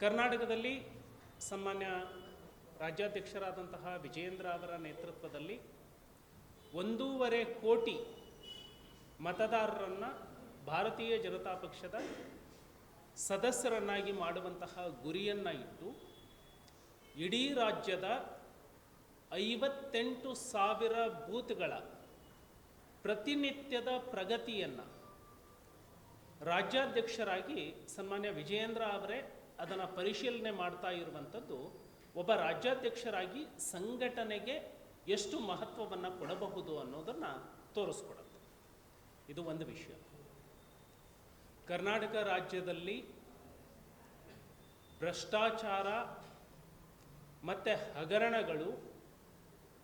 ಕರ್ನಾಟಕದಲ್ಲಿ ಸಾಮಾನ್ಯ ರಾಜ್ಯಾಧ್ಯಕ್ಷರಾದಂತಹ ವಿಜಯೇಂದ್ರ ಅವರ ನೇತೃತ್ವದಲ್ಲಿ ಒಂದೂವರೆ ಕೋಟಿ ಮತದಾರರನ್ನು ಭಾರತೀಯ ಜನತಾ ಪಕ್ಷದ ಸದಸ್ಯರನ್ನಾಗಿ ಮಾಡುವಂತಹ ಗುರಿಯನ್ನು ಇಟ್ಟು ಇಡೀ ರಾಜ್ಯದ ಐವತ್ತೆಂಟು ಸಾವಿರ ಬೂತ್ಗಳ ಪ್ರತಿನಿತ್ಯದ ಪ್ರಗತಿಯನ್ನು ರಾಜ್ಯಾಧ್ಯಕ್ಷರಾಗಿ ಸನ್ಮಾನ್ಯ ವಿಜಯೇಂದ್ರ ಅವರೇ ಅದನ್ನು ಪರಿಶೀಲನೆ ಮಾಡ್ತಾ ಇರುವಂಥದ್ದು ಒಬ್ಬ ರಾಜ್ಯಾಧ್ಯಕ್ಷರಾಗಿ ಸಂಘಟನೆಗೆ ಎಷ್ಟು ಮಹತ್ವವನ್ನು ಕೊಡಬಹುದು ಅನ್ನೋದನ್ನು ತೋರಿಸ್ಕೊಡುತ್ತೆ. ಇದು ಒಂದು ವಿಷಯ. ಕರ್ನಾಟಕ ರಾಜ್ಯದಲ್ಲಿ ಭ್ರಷ್ಟಾಚಾರ ಮತ್ತು ಹಗರಣಗಳು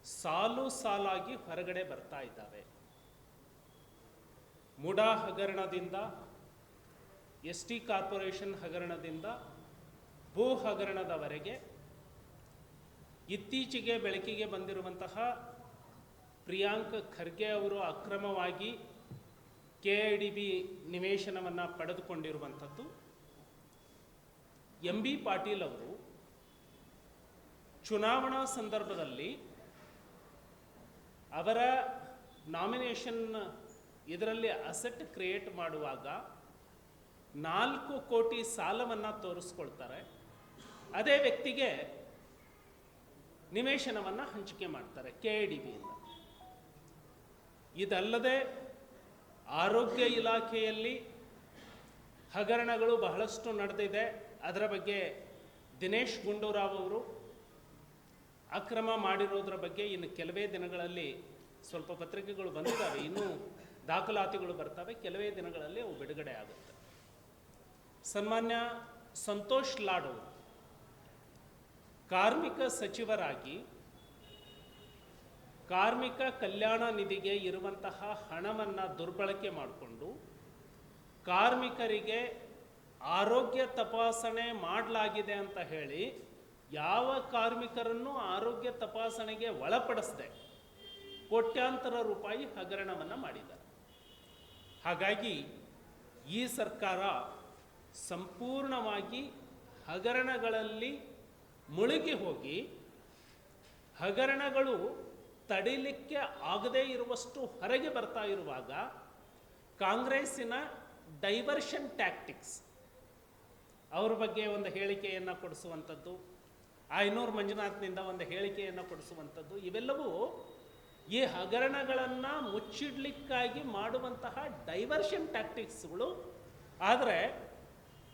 ಸಾಲು ಸಾಲಾಗಿ ಹೊರಗಡೆ ಬರ್ತಾ ಇದ್ದಾವೆ. ಮುಡಾ ಹಗರಣದಿಂದ, ಎಸ್ ಟಿ ಕಾರ್ಪೊರೇಷನ್ ಹಗರಣದಿಂದ ಭೂ ಹಗರಣದವರೆಗೆ ಇತ್ತೀಚೆಗೆ ಬೆಳಕಿಗೆ ಬಂದಿರುವಂತಹ ಪ್ರಿಯಾಂಕ್ ಖರ್ಗೆ ಅವರು ಅಕ್ರಮವಾಗಿ ಕೆ ಐ ಡಿ ಬಿ ನಿವೇಶನವನ್ನು ಪಡೆದುಕೊಂಡಿರುವಂಥದ್ದು. ಎಂ ಬಿ ಪಾಟೀಲ್ ಅವರು ಚುನಾವಣಾ ಸಂದರ್ಭದಲ್ಲಿ ಅವರ ನಾಮಿನೇಷನ್ ಇದರಲ್ಲಿ ಅಸೆಟ್ ಕ್ರಿಯೇಟ್ ಮಾಡುವಾಗ ನಾಲ್ಕು ಕೋಟಿ ಸಾಲವನ್ನು ತೋರಿಸ್ಕೊಳ್ತಾರೆ. ಅದೇ ವ್ಯಕ್ತಿಗೆ ನಿವೇಶನವನ್ನು ಹಂಚಿಕೆ ಮಾಡ್ತಾರೆ ಕೆ ಡಿ ಬಿಯಿಂದ ಇದಲ್ಲದೆ ಆರೋಗ್ಯ ಇಲಾಖೆಯಲ್ಲಿ ಹಗರಣಗಳು ಬಹಳಷ್ಟು ನಡೆದಿದೆ. ಅದರ ಬಗ್ಗೆ ದಿನೇಶ್ ಗುಂಡೂರಾವ್ ಅವರು ಅಕ್ರಮ ಮಾಡಿರೋದ್ರ ಬಗ್ಗೆ ಇನ್ನು ಕೆಲವೇ ದಿನಗಳಲ್ಲಿ ಸ್ವಲ್ಪ ಪತ್ರಿಕೆಗಳು ಬಂದಿದ್ದಾವೆ. ಇನ್ನೂ ದಾಖಲಾತಿಗಳು ಬರ್ತವೆ. ಕೆಲವೇ ದಿನಗಳಲ್ಲಿ ಅವು ಬಿಡುಗಡೆ ಆಗುತ್ತೆ. ಸನ್ಮಾನ್ಯ ಸಂತೋಷ್ ಲಾಡ್ ಅವರು ಕಾರ್ಮಿಕ ಸಚಿವರಾಗಿ ಕಾರ್ಮಿಕ ಕಲ್ಯಾಣ ನಿಧಿಗೆ ಇರುವಂತಹ ಹಣವನ್ನು ದುರ್ಬಳಕೆ ಮಾಡಿಕೊಂಡು ಕಾರ್ಮಿಕರಿಗೆ ಆರೋಗ್ಯ ತಪಾಸಣೆ ಮಾಡಲಾಗಿದೆ ಅಂತ ಹೇಳಿ ಯಾವ ಕಾರ್ಮಿಕರನ್ನು ಆರೋಗ್ಯ ತಪಾಸಣೆಗೆ ಒಳಪಡಿಸದೆ? ಕೋಟ್ಯಾಂತರ ರೂಪಾಯಿ ಹಗರಣವನ್ನು ಮಾಡಿದ್ದಾರೆ ಹಾಗಾಗಿ ಈ ಸರ್ಕಾರ ಸಂಪೂರ್ಣವಾಗಿ ಹಗರಣಗಳಲ್ಲಿ ಮುಳುಗಿ ಹೋಗಿ ಹಗರಣಗಳು ತಡಿಲಿಕ್ಕೆ ಆಗದೇ ಇರುವಷ್ಟು ಹೊರಗೆ ಬರ್ತಾ ಇರುವಾಗ ಕಾಂಗ್ರೆಸ್ಸಿನ ಡೈವರ್ಷನ್ ಟ್ಯಾಕ್ಟಿಕ್ಸ್ ಅವ್ರ ಬಗ್ಗೆ ಒಂದು ಹೇಳಿಕೆಯನ್ನು ಕೊಡಿಸುವಂಥದ್ದು ಐನೂರು ಮಂಜುನಾಥ್ನಿಂದ ಒಂದು ಹೇಳಿಕೆಯನ್ನು ಕೊಡಿಸುವಂಥದ್ದು, ಇವೆಲ್ಲವೂ ಈ ಹಗರಣಗಳನ್ನು ಮುಚ್ಚಿಡ್ಲಿಕ್ಕಾಗಿ ಮಾಡುವಂತಹ ಡೈವರ್ಷನ್ ಟ್ಯಾಕ್ಟಿಕ್ಸ್ಗಳು. ಆದರೆ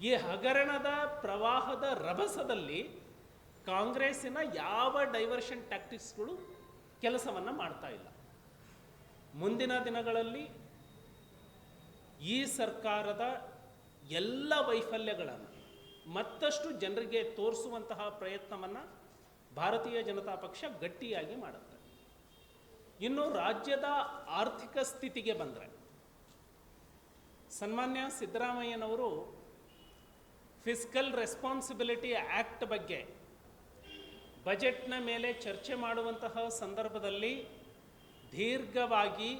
ಈ ಹಗರಣದ ಪ್ರವಾಹದ ರಭಸದಲ್ಲಿ ಕಾಂಗ್ರೆಸ್ಸಿನ ಯಾವ ಡೈವರ್ಷನ್ ಟ್ಯಾಕ್ಟಿಕ್ಸ್ಗಳು ಕೆಲಸವನ್ನು ಮಾಡ್ತಾ ಇಲ್ಲ. ಮುಂದಿನ ದಿನಗಳಲ್ಲಿ ಈ ಸರ್ಕಾರದ ಎಲ್ಲ ವೈಫಲ್ಯಗಳನ್ನು ಮತ್ತಷ್ಟು ಜನರಿಗೆ ತೋರಿಸುವಂತಹ ಪ್ರಯತ್ನವನ್ನು ಭಾರತೀಯ ಜನತಾ ಪಕ್ಷ ಗಟ್ಟಿಯಾಗಿ ಮಾಡುತ್ತೆ. ಇನ್ನು ರಾಜ್ಯದ ಆರ್ಥಿಕ ಸ್ಥಿತಿಗೆ ಬಂದರೆ ಸನ್ಮಾನ್ಯ ಸಿದ್ದರಾಮಯ್ಯನವರು ಫಿಸ್ಕಲ್ ರೆಸ್ಪಾನ್ಸಿಬಿಲಿಟಿ ಆ್ಯಕ್ಟ್ ಬಗ್ಗೆ ಬಜೆಟ್ನ ಮೇಲೆ ಚರ್ಚೆ ಮಾಡುವಂತಹ ಸಂದರ್ಭದಲ್ಲಿ ದೀರ್ಘವಾಗಿ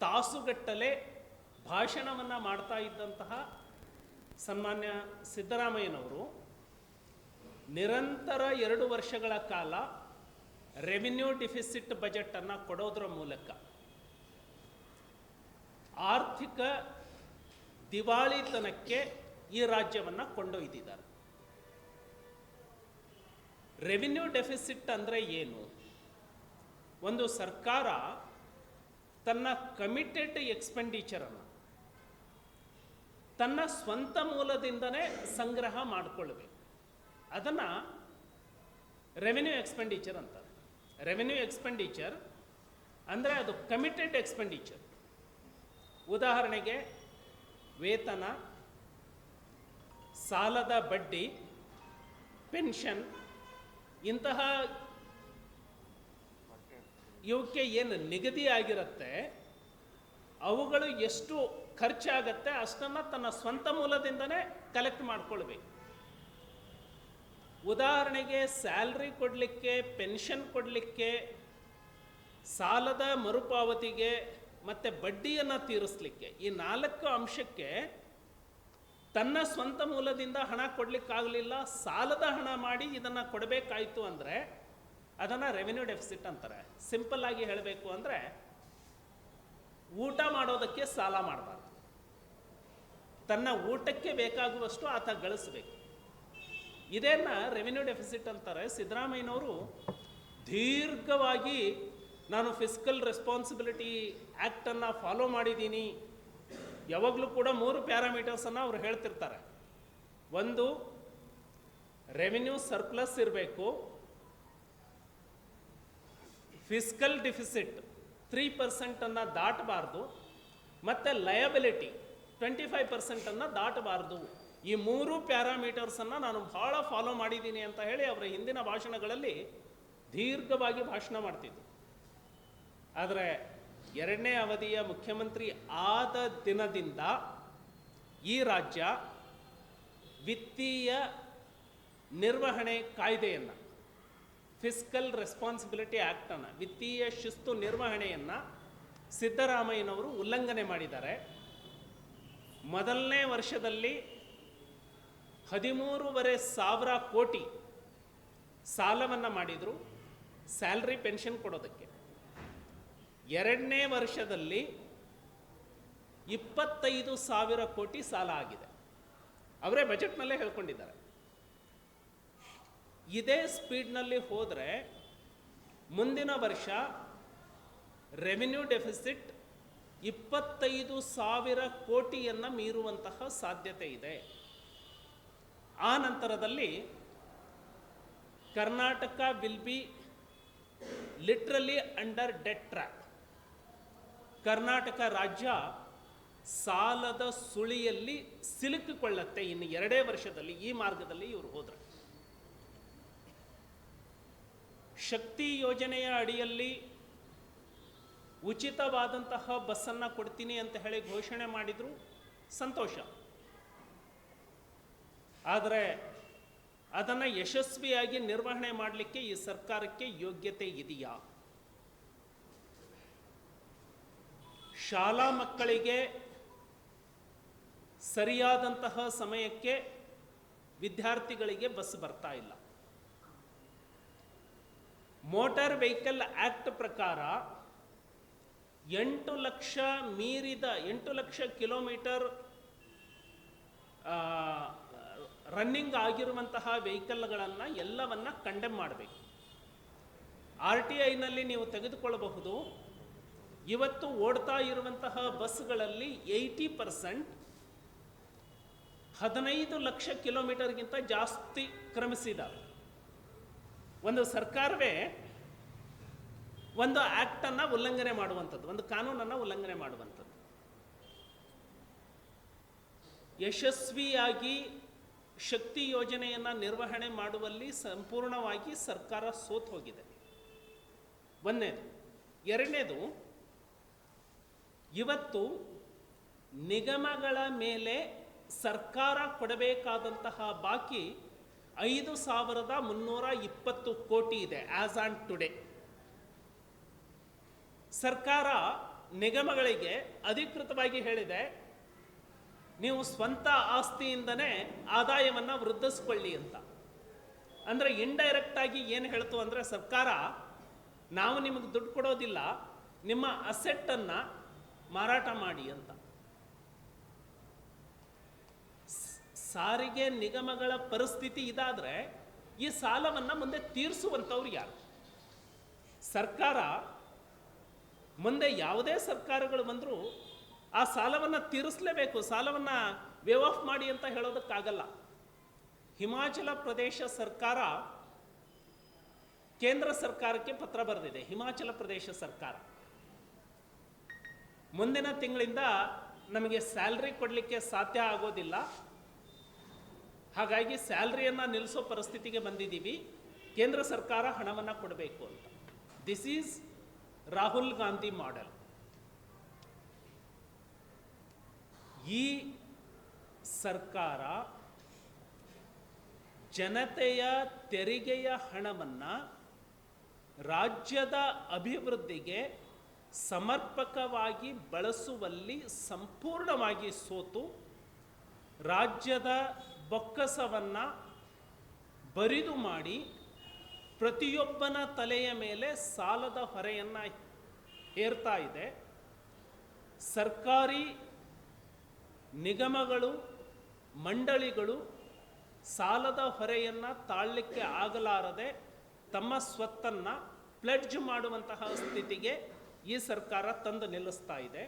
ತಾಸುಗಟ್ಟಲೆ ಭಾಷಣವನ್ನು ಮಾಡ್ತಾ ಇದ್ದಂತಹ ಸನ್ಮಾನ್ಯ ಸಿದ್ದರಾಮಯ್ಯನವರು ನಿರಂತರ ಎರಡು ವರ್ಷಗಳ ಕಾಲ ರೆವಿನ್ಯೂ ಡಿಫಿಸಿಟ್ ಬಜೆಟನ್ನು ಕೊಡೋದ್ರ ಮೂಲಕ ಆರ್ಥಿಕ ದಿವಾಳಿತನಕ್ಕೆ ಈ ರಾಜ್ಯವನ್ನು ಕೊಂಡೊಯ್ದಿದ್ದಾರೆ. ರೆವಿನ್ಯೂ ಡೆಫಿಸಿಟ್ ಅಂದರೆ ಏನು? ಒಂದು ಸರ್ಕಾರ ತನ್ನ ಕಮಿಟೆಡ್ ಎಕ್ಸ್ಪೆಂಡಿಚರನ್ನು ತನ್ನ ಸ್ವಂತ ಮೂಲದಿಂದನೇ ಸಂಗ್ರಹ ಮಾಡಿಕೊಳ್ಬೇಕು. ಅದನ್ನು ರೆವಿನ್ಯೂ ಎಕ್ಸ್ಪೆಂಡಿಚರ್ ಅಂತಾರೆ. ರೆವಿನ್ಯೂ ಎಕ್ಸ್ಪೆಂಡಿಚರ್ ಅಂದರೆ ಅದು ಕಮಿಟೆಡ್ ಎಕ್ಸ್ಪೆಂಡಿಚರ್ ಉದಾಹರಣೆಗೆ ವೇತನ, ಸಾಲದ ಬಡ್ಡಿ ಪೆನ್ಷನ್ ಇಂತಹ ಇವಕ್ಕೆ ಏನು ನಿಗದಿ ಆಗಿರುತ್ತೆ, ಅವುಗಳು ಎಷ್ಟು ಖರ್ಚಾಗತ್ತೆ ಅಷ್ಟನ್ನು ತನ್ನ ಸ್ವಂತ ಮೂಲದಿಂದನೇ ಕಲೆಕ್ಟ್ ಮಾಡ್ಕೊಳ್ಬೇಕು. ಉದಾಹರಣೆಗೆ ಸ್ಯಾಲ್ರಿ ಕೊಡಲಿಕ್ಕೆ ಪೆನ್ಷನ್ ಕೊಡಲಿಕ್ಕೆ, ಸಾಲದ ಮರುಪಾವತಿಗೆ ಮತ್ತು ಬಡ್ಡಿಯನ್ನು ತೀರಿಸಲಿಕ್ಕೆ ಈ ನಾಲ್ಕು ಅಂಶಕ್ಕೆ ತನ್ನ ಸ್ವಂತ ಮೂಲದಿಂದ ಹಣ ಕೊಡಲಿಕ್ಕಾಗಲಿಲ್ಲ, ಸಾಲದ ಹಣ ಮಾಡಿ ಇದನ್ನು ಕೊಡಬೇಕಾಯಿತು ಅಂದರೆ ಅದನ್ನು ರೆವೆನ್ಯೂ ಡೆಫಿಸಿಟ್ ಅಂತಾರೆ. ಸಿಂಪಲ್ ಆಗಿ ಹೇಳಬೇಕು ಅಂದರೆ ಊಟ ಮಾಡೋದಕ್ಕೆ ಸಾಲ ಮಾಡಬಾರ್ದು. ತನ್ನ ಊಟಕ್ಕೆ ಬೇಕಾಗುವಷ್ಟು ಆತ ಗಳಿಸಬೇಕು. ಇದೇನ ರೆವೆನ್ಯೂ ಡೆಫಿಸಿಟ್ ಅಂತಾರೆ. ಸಿದ್ದರಾಮಯ್ಯನವರು ದೀರ್ಘವಾಗಿ ನಾನು ಫಿಸಿಕಲ್ ರೆಸ್ಪಾನ್ಸಿಬಿಲಿಟಿ ಆ್ಯಕ್ಟನ್ನು ಫಾಲೋ ಮಾಡಿದ್ದೀನಿ ಯಾವಾಗಲೂ ಕೂಡ ಮೂರು ಪ್ಯಾರಾಮೀಟರ್ಸನ್ನು ಅವ್ರು ಹೇಳ್ತಿರ್ತಾರೆ. ಒಂದು ರೆವಿನ್ಯೂ ಸರ್ಪ್ಲಸ್ ಇರಬೇಕು. ಫಿಸಿಕಲ್ ಡಿಫಿಸಿಟ್ ತ್ರೀ ಪರ್ಸೆಂಟನ್ನು ದಾಟಬಾರ್ದು. ಮತ್ತು ಲಯಬಿಲಿಟಿ ಟ್ವೆಂಟಿ ಫೈವ್ ಪರ್ಸೆಂಟನ್ನು ದಾಟಬಾರ್ದು. ಈ ಮೂರು ಪ್ಯಾರಾಮೀಟರ್ಸನ್ನು ನಾನು ಭಾಳ ಫಾಲೋ ಮಾಡಿದ್ದೀನಿ ಅಂತ ಹೇಳಿ ಅವರ ಹಿಂದಿನ ಭಾಷಣಗಳಲ್ಲಿ ದೀರ್ಘವಾಗಿ ಭಾಷಣ ಮಾಡ್ತಿದ್ದೆ ಆದರೆ ಎರಡನೇ ಅವಧಿಯ ಮುಖ್ಯಮಂತ್ರಿ ಆದ ದಿನದಿಂದ ಈ ರಾಜ್ಯ ವಿತ್ತೀಯ ನಿರ್ವಹಣೆ ಕಾಯ್ದೆಯನ್ನು ಫಿಸ್ಕಲ್ ರೆಸ್ಪಾನ್ಸಿಬಿಲಿಟಿ ಆ್ಯಕ್ಟನ್ನು ವಿತ್ತೀಯ ಶಿಸ್ತು ನಿರ್ವಹಣೆಯನ್ನು ಸಿದ್ದರಾಮಯ್ಯನವರು ಉಲ್ಲಂಘನೆ ಮಾಡಿದ್ದಾರೆ. ಮೊದಲನೇ ವರ್ಷದಲ್ಲಿ ಹದಿಮೂರುವರೆ ಸಾವಿರ ಕೋಟಿ ಸಾಲವನ್ನು ಮಾಡಿದರು. ಸ್ಯಾಲ್ರಿ ಪೆನ್ಷನ್ ಕೊಡೋದಕ್ಕೆ. ಎರಡನೇ ವರ್ಷದಲ್ಲಿ ಇಪ್ಪತ್ತೈದು ಸಾವಿರ ಕೋಟಿ ಸಾಲ ಆಗಿದೆ. ಅವರೇ ಬಜೆಟ್ನಲ್ಲೇ ಹೇಳ್ಕೊಂಡಿದ್ದಾರೆ. ಇದೇ ಸ್ಪೀಡ್ನಲ್ಲಿ ಹೋದರೆ ಮುಂದಿನ ವರ್ಷ ರೆವಿನ್ಯೂ ಡೆಫಿಸಿಟ್ ಇಪ್ಪತ್ತೈದು ಸಾವಿರ ಕೋಟಿಯನ್ನು ಮೀರುವಂತಹ ಸಾಧ್ಯತೆ ಇದೆ. ಆ ನಂತರದಲ್ಲಿ Karnataka will be literally under debt trap Karnataka ರಾಜ್ಯ ಸಾಲದ ಸುಳಿಯಲ್ಲಿ ಸಿಲುಕಿಕೊಳ್ಳುತ್ತೆ. ಇನ್ನು ಎರಡೇ ವರ್ಷದಲ್ಲಿ ಈ ಮಾರ್ಗದಲ್ಲಿ ಇವರು ಹೋದ್ರೆ. ಶಕ್ತಿ ಯೋಜನೆಯ ಅಡಿಯಲ್ಲಿ ಉಚಿತವಾದಂತಹ ಬಸ್ಸನ್ನು ಕೊಡ್ತೀನಿ ಅಂತ ಹೇಳಿ ಘೋಷಣೆ ಮಾಡಿದ್ರು. ಸಂತೋಷ. ಆದರೆ ಅದನ್ನು ಯಶಸ್ವಿಯಾಗಿ ನಿರ್ವಹಣೆ ಮಾಡಲಿಕ್ಕೆ ಈ ಸರ್ಕಾರಕ್ಕೆ ಯೋಗ್ಯತೆ ಇದೆಯಾ? ಶಾಲಾ ಮಕ್ಕಳಿಗೆ ಸರಿಯಾದಂತಹ ಸಮಯಕ್ಕೆ ವಿದ್ಯಾರ್ಥಿಗಳಿಗೆ ಬಸ್ ಬರ್ತಾ ಇಲ್ಲ. ಮೋಟಾರ್ ವೆಹಿಕಲ್ ಆಕ್ಟ್ ಪ್ರಕಾರ ಎಂಟು ಲಕ್ಷ ಮೀರಿದ ಎಂಟು ಲಕ್ಷ ಕಿಲೋಮೀಟರ್ ರನ್ನಿಂಗ್ ಆಗಿರುವಂತಹ ವೆಹಿಕಲ್ಗಳನ್ನು ಎಲ್ಲವನ್ನ ಕಂಡೆಮ್ ಮಾಡಬೇಕು. ಆರ್ ಟಿ ಐನಲ್ಲಿ ನೀವು ತೆಗೆದುಕೊಳ್ಳಬಹುದು. ಇವತ್ತು ಓಡ್ತಾ ಇರುವಂತಹ ಬಸ್ಗಳಲ್ಲಿ ಏಯ್ಟಿ ಪರ್ಸೆಂಟ್ ಹದಿನೈದು ಲಕ್ಷ ಕಿಲೋಮೀಟರ್ಗಿಂತ ಜಾಸ್ತಿ ಕ್ರಮಿಸಿದಾವೆ ಒಂದು ಸರ್ಕಾರವೇ ಒಂದು ಆ್ಯಕ್ಟನ್ನು ಉಲ್ಲಂಘನೆ ಮಾಡುವಂಥದ್ದು, ಒಂದು ಕಾನೂನನ್ನು ಉಲ್ಲಂಘನೆ ಮಾಡುವಂಥದ್ದು. ಯಶಸ್ವಿಯಾಗಿ ಶಕ್ತಿ ಯೋಜನೆಯನ್ನು ನಿರ್ವಹಣೆ ಮಾಡುವಲ್ಲಿ ಸಂಪೂರ್ಣವಾಗಿ ಸರ್ಕಾರ ಸೋತ್ ಹೋಗಿದೆ ಒಂದನೇದು. ಎರಡನೇದು ಇವತ್ತು ನಿಗಮಗಳ ಮೇಲೆ ಸರ್ಕಾರ ಕೊಡಬೇಕಾದಂತಹ ಬಾಕಿ ಐದು ಸಾವಿರದ ಮುನ್ನೂರ ಇಪ್ಪತ್ತು ಕೋಟಿ ಇದೆ ಆಸ್ ಆನ್ ಟುಡೇ ಸರ್ಕಾರ ನಿಗಮಗಳಿಗೆ ಅಧಿಕೃತವಾಗಿ ಹೇಳಿದೆ, ನೀವು ಸ್ವಂತ ಆಸ್ತಿಯಿಂದನೇ ಆದಾಯವನ್ನು ವೃದ್ಧಿಸ್ಕೊಳ್ಳಿ ಅಂತ. ಅಂದರೆ ಇಂಡೈರೆಕ್ಟ್ ಆಗಿ ಏನು ಹೇಳ್ತು ಅಂದರೆ ಸರ್ಕಾರ, ನಾವು ನಿಮಗೆ ದುಡ್ಡು ಕೊಡೋದಿಲ್ಲ, ನಿಮ್ಮ ಅಸೆಟ್ಟನ್ನು ಮಾರಾಟ ಮಾಡಿ ಅಂತ. ಸಾರಿಗೆ ನಿಗಮಗಳ ಪರಿಸ್ಥಿತಿ ಇದಾದರೆ ಈ ಸಾಲವನ್ನು ಮುಂದೆ ತೀರಿಸುವಂಥವ್ರು ಯಾರು? ಸರ್ಕಾರ, ಮುಂದೆ ಯಾವುದೇ ಸರ್ಕಾರಗಳು ಬಂದರೂ ಆ ಸಾಲವನ್ನು ತೀರಿಸಲೇಬೇಕು, ಸಾಲವನ್ನು ವೇವ್ ಆಫ್ ಮಾಡಿ ಅಂತ ಹೇಳೋದಕ್ಕಾಗಲ್ಲ. ಹಿಮಾಚಲ ಪ್ರದೇಶ ಸರ್ಕಾರ ಕೇಂದ್ರ ಸರ್ಕಾರಕ್ಕೆ ಪತ್ರ ಬರೆದಿದೆ, ಹಿಮಾಚಲ ಪ್ರದೇಶ ಸರ್ಕಾರ. ಮುಂದಿನ ತಿಂಗಳಿಂದ ನಮಗೆ ಸ್ಯಾಲ್ರಿ ಕೊಡಲಿಕ್ಕೆ ಸಾಧ್ಯ ಆಗೋದಿಲ್ಲ. ಹಾಗಾಗಿ ಸ್ಯಾಲ್ರಿಯನ್ನು ನಿಲ್ಲಿಸೋ ಪರಿಸ್ಥಿತಿಗೆ ಬಂದಿದ್ದೀವಿ. ಕೇಂದ್ರ ಸರ್ಕಾರ ಹಣವನ್ನು ಕೊಡಬೇಕು ಅಂತ. This is Rahul Gandhi model ಈ ಸರ್ಕಾರ ಜನತೆಯ ತೆರಿಗೆಯ ಹಣವನ್ನು ರಾಜ್ಯದ ಅಭಿವೃದ್ಧಿಗೆ ಸಮರ್ಪಕವಾಗಿ ಬಳಸುವಲ್ಲಿ ಸಂಪೂರ್ಣವಾಗಿ ಸೋತು ರಾಜ್ಯದ ಬೊಕ್ಕಸವನ್ನು ಬರಿದು ಮಾಡಿ ಪ್ರತಿಯೊಬ್ಬನ ತಲೆಯ ಮೇಲೆ ಸಾಲದ ಹೊರೆಯನ್ನು ಏರ್ತಾ ಇದೆ. ಸರ್ಕಾರಿ ನಿಗಮಗಳು, ಮಂಡಳಿಗಳು ಸಾಲದ ಹೊರೆಯನ್ನು ತಾಳಲಿಕ್ಕೆ ಆಗಲಾರದೆ ತಮ್ಮ ಸ್ವತ್ತನ್ನು ಪ್ಲೆಡ್ಜ್ ಮಾಡುವಂತಹ ಸ್ಥಿತಿಗೆ ಈ ಸರ್ಕಾರ ತಂದು ನಿಲ್ಲಿಸ್ತಾ ಇದೆ.